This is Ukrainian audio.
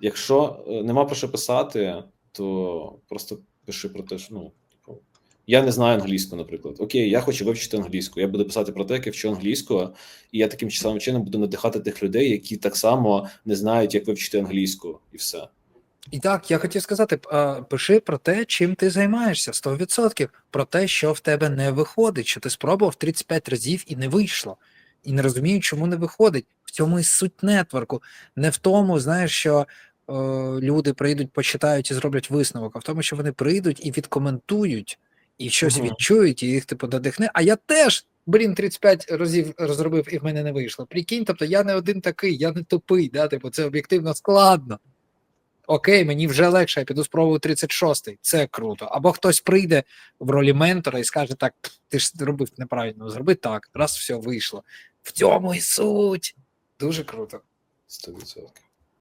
Якщо е, нема про що писати, то просто пиши про те, що ну, типу, я не знаю англійську, наприклад. Окей, я хочу вивчити англійську. Я буду писати про те, як я вчу англійську, і я таким самим чином буду надихати тих людей, які так само не знають, як вивчити англійську, і все. І так, я хотів сказати, пиши про те, чим ти займаєшся 100%, про те, що в тебе не виходить, що ти спробував 35 разів і не вийшло. І не розумію, чому не виходить. В цьому і суть нетворку. Не в тому, знаєш, що е, люди прийдуть, почитають і зроблять висновок, а в тому, що вони прийдуть і відкоментують, і щось Мгм. відчують, і їх типу надихне. А я теж, блін, 35 разів розробив і в мене не вийшло. Прикинь, тобто я не один такий, я не тупий, да? типу, це об'єктивно складно. Окей, мені вже легше, я піду спробую 36-й. Це круто. Або хтось прийде в ролі ментора і скаже: так, ти ж зробив неправильно, зроби так, раз все вийшло. В цьому і суть. Дуже круто. 100%.